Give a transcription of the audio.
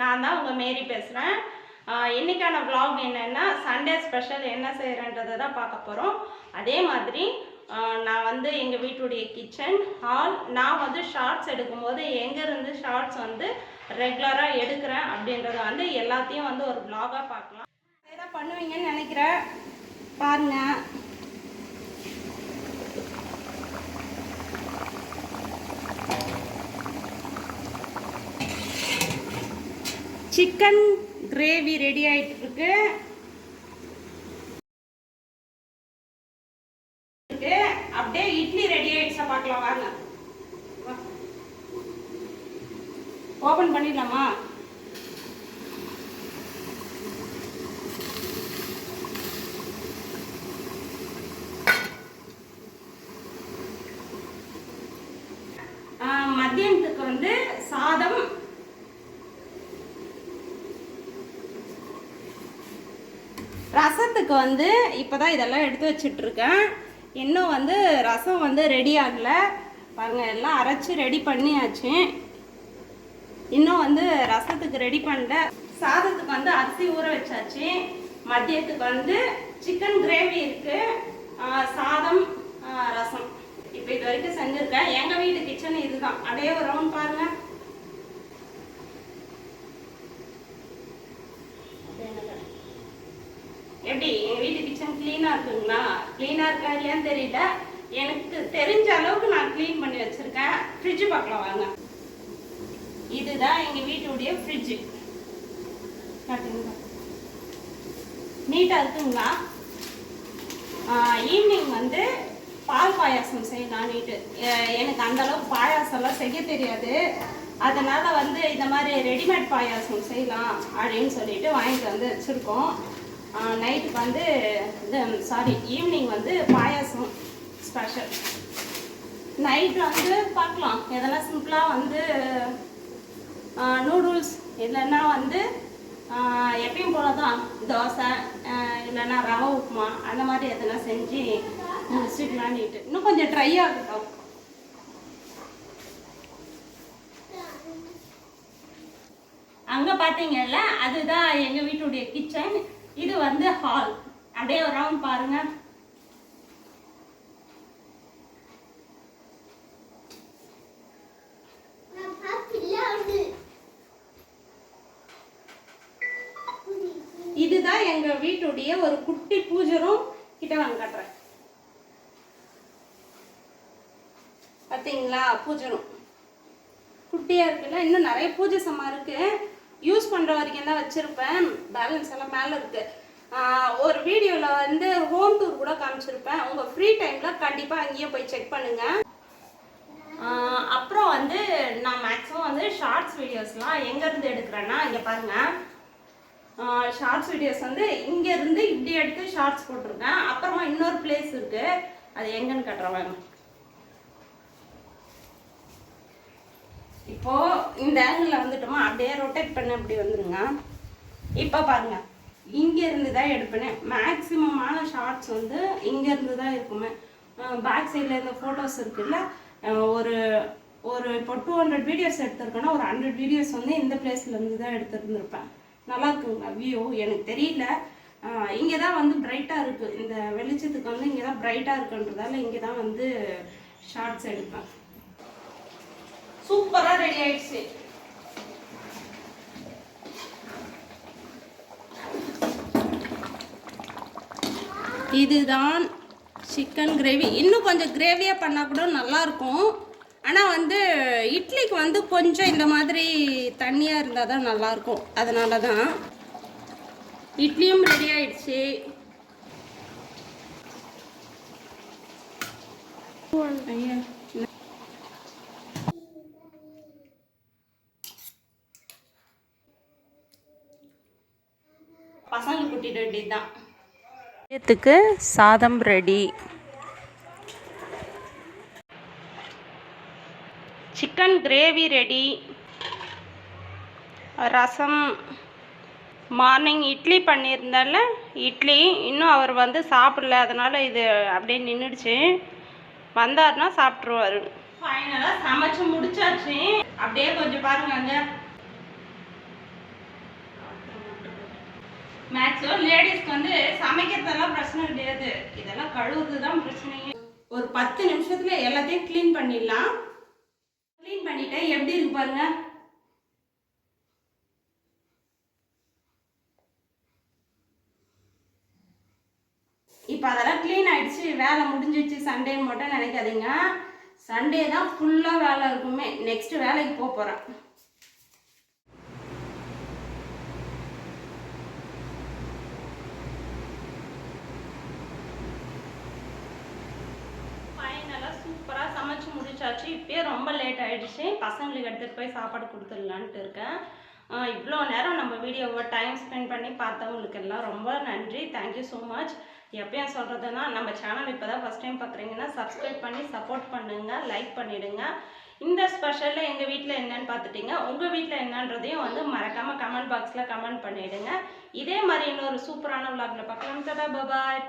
நான் தான் உங்கள் மேரி பேசுகிறேன் இன்றைக்கான விலாக் என்னென்னா சண்டே ஸ்பெஷல் என்ன செய்கிறேன்றதை தான் பார்க்க போகிறோம் அதே மாதிரி நான் வந்து எங்கள் வீட்டுடைய கிச்சன் ஹால் நான் வந்து ஷார்ட்ஸ் எடுக்கும்போது எங்கேருந்து ஷார்ட்ஸ் வந்து ரெகுலராக எடுக்கிறேன் அப்படின்றத வந்து எல்லாத்தையும் வந்து ஒரு விலாகாக பார்க்கலாம். ஏதாவது பண்ணுவீங்கன்னு நினைக்கிறேன். பாருங்கள் சிக்கன் கிரேவி ரெடி ஆயிட்டு இருக்கு. அப்படியே இட்லி ரெடி ஆயிடுச்சா பார்க்கலாம் வாங்க. ஓபன் பண்ணிடலாமா? ஆ, மத்தியானத்துக்கு வந்து சாதம் ரசத்துக்கு வந்து இப்போதான் இதெல்லாம் எடுத்து வச்சிட்டு இருக்கேன் இன்னும் வந்து ரசம் வந்து ரெடி ஆகல. பாருங்கள் எல்லாம் அரைச்சி ரெடி பண்ணியாச்சு. இன்னும் வந்து ரசத்துக்கு ரெடி பண்ணல. சாதத்துக்கு வந்து அரிசி ஊற வச்சாச்சு. மதியத்துக்கு வந்து சிக்கன் கிரேவி இருக்குது சாதம் ரசம். இப்போ இது வரைக்கும் செஞ்சுருக்கேன். எங்கள் வீட்டு கிச்சன் இதுதான். அதே ஒரு ரவுண்ட் பாருங்கள் எப்படி? எங்க வீட்டு கிச்சன் க்ளீனா இருக்குங்களா? க்ளீனாக இருக்கா இல்லையான்னு தெரியல. எனக்கு தெரிஞ்ச அளவுக்கு நான் க்ளீன் பண்ணி வச்சிருக்கேன். ஃப்ரிட்ஜ் பார்க்கலாம் வாங்க. இதுதான் எங்க வீட்டுடைய ஃப்ரிட்ஜ் நீட்டா இருக்குங்களா? ஈவினிங் வந்து பால் பாயாசம் செய்யலான்னுட்டு நீட்டு எனக்கு அந்த அளவுக்கு பாயாசம்லாம் செய்ய தெரியாது. அதனால வந்து இந்த மாதிரி ரெடிமேட் பாயாசம் செய்யலாம் அப்படின்னு சொல்லிட்டு வாங்கிட்டு வந்து வச்சுருக்கோம். நைட்டுக்கு வந்து இது சாரி ஈவினிங் வந்து பாயாசம் ஸ்பெஷல் நைட் வந்து பார்க்கலாம். எதனா சிம்பிளாக வந்து நூடுல்ஸ் இல்லைன்னா வந்து எப்பயும் போல தான் தோசை இல்லைன்னா ரவை உப்புமா அந்த மாதிரி எதனா செஞ்சு முடிச்சுக்கலான்னுட்டு இன்னும் கொஞ்சம் ட்ரை ஆகட்டும் அங்கே பார்த்தீங்கல்ல அதுதான் எங்கள் வீட்டுடைய கிச்சன் இது வந்து ஹால் அப்படியே ஒரு ரவுண்ட் பாருங்க. இதுதான் எங்க வீட்டுடைய ஒரு குட்டி பூஜை ரூம் கிட்ட காட்டுறேன். பார்த்தீங்களா பூஜை ரூம் குட்டியா இருக்குல்ல? இன்னும் நிறைய பூஜை சாமான் இருக்கு. யூஸ் பண்ணுற வரைக்கும் தான் வச்சுருப்பேன். பேலன்ஸ் எல்லாம் மேலே இருக்குது ஒரு வீடியோவில் வந்து ஹோம் டூர் கூட காமிச்சிருப்பேன். உங்கள் ஃப்ரீ டைமில் கண்டிப்பாக அங்கேயே போய் செக் பண்ணுங்கள் அப்புறம் வந்து நான் மேக்ஸிமம் வந்து ஷார்ட்ஸ் வீடியோஸ்லாம் எங்கேருந்து எடுக்கிறேன்னா இங்கே பாருங்கள் ஷார்ட்ஸ் வீடியோஸ் வந்து இங்கேருந்து இப்படி எடுத்து ஷார்ட்ஸ் போட்டிருக்கேன். அப்புறமா இன்னொரு பிளேஸ் இருக்குது அது எங்கன்னு கட்டுறவன் இப்போது இந்த ஆங்கிளில் வந்துட்டோமா அப்படியே ரொட்டேட் பண்ண அப்படி வந்துருங்க. இப்போ பாருங்கள் இங்கேருந்து தான் எடுப்பேன். மேக்ஸிமமான ஷார்ட்ஸ் வந்து இங்கேருந்து தான் இருக்குமே. பேக் சைடில் இந்த ஃபோட்டோஸ் இருக்குல்ல ஒரு ஒரு இப்போ டூ ஹண்ட்ரட் வீடியோஸ் எடுத்திருக்கேன்னா ஒரு ஹண்ட்ரட் வீடியோஸ் வந்து இந்த பிளேஸ்லேருந்து தான் எடுத்துருந்துருப்பேன். நல்லா இருக்குங்க வியூ எனக்கு தெரியல. இங்கே தான் வந்து பிரைட்டாக இருக்குது இந்த வெளிச்சத்துக்கு வந்து இங்கே தான் பிரைட்டாக இருக்குன்றதால இங்கே தான் வந்து ஷார்ட்ஸ் எடுப்பேன். சூப்பராக ரெடி ஆயிடுச்சு. இதுதான் சிக்கன் கிரேவி இன்னும் கொஞ்சம் கிரேவியாக பண்ணால் கூட நல்லாயிருக்கும். ஆனால் வந்து இட்லிக்கு வந்து கொஞ்சம் இந்த மாதிரி தண்ணியாக இருந்தால் தான் நல்லாயிருக்கும். அதனால தான் இட்லியும் ரெடி ஆயிடுச்சு. ஐயா கூட்டிட்டு வேண்டியதுதான் மதியத்துக்கு சாதம் ரெடி. Chicken gravy ready. ரசம். மார்னிங் இட்லி பண்ணியிருந்தால இட்லி இன்னும் அவர் வந்து சாப்பிடல அதனால் இது அப்படியே நின்றுடுச்சு வந்தாருன்னா சாப்பிட்ருவாரு ஃபைனலாக சமைச்சு முடிச்சாச்சு. அப்படியே கொஞ்சம் பாருங்க மேக்ஸிமம் லேடிஸ்க்கு வந்து சமைக்கிறதெல்லாம் பிரச்சனை கிடையாது. இதெல்லாம் கழுவுறது தான் பிரச்சனையே. ஒரு பத்து நிமிஷத்தில் எல்லாத்தையும் க்ளீன் பண்ணிடலாம். க்ளீன் பண்ணிட்டேன் எப்படி இருக்கு பாருங்க. இப்போ அதெல்லாம் க்ளீன் ஆகிடுச்சு வேலை முடிஞ்சிடுச்சு. சண்டேன்னு மட்டும் நினைக்காதீங்க. சண்டே தான் ஃபுல்லாக வேலை இருக்குமே. நெக்ஸ்ட் வேலைக்கு போக போகிறேன் ஃபைனலாக சூப்பராக சமைச்சு முடிச்சாச்சு. இப்பயே ரொம்ப லேட் ஆகிடுச்சு பசங்களுக்கு எடுத்துகிட்டு போய் சாப்பாடு கொடுத்துடலான்ட்டு இருக்கேன். இவ்வளோ நேரம் நம்ம வீடியோவை டைம் ஸ்பெண்ட் பண்ணி பார்த்தவங்களுக்கு எல்லாம் ரொம்ப நன்றி. தேங்க்யூ ஸோ மச் எப்பயும் சொல்கிறதுனா நம்ம சேனல் இப்போ தான் ஃபஸ்ட் டைம் பார்க்குறீங்கன்னா சப்ஸ்கிரைப் பண்ணி சப்போர்ட் பண்ணுங்கள் லைக் பண்ணிவிடுங்க இந்த ஸ்பெஷலில் எங்கள் வீட்டில் என்னன்னு பார்த்துட்டிங்க. உங்கள் வீட்டில் என்னன்றதையும் வந்து மறக்காமல் கமெண்ட் பாக்ஸில் கமெண்ட் பண்ணிவிடுங்க இதே மாதிரி இன்னொரு சூப்பரான விளாகில் பார்க்கலாம். தடா பாய்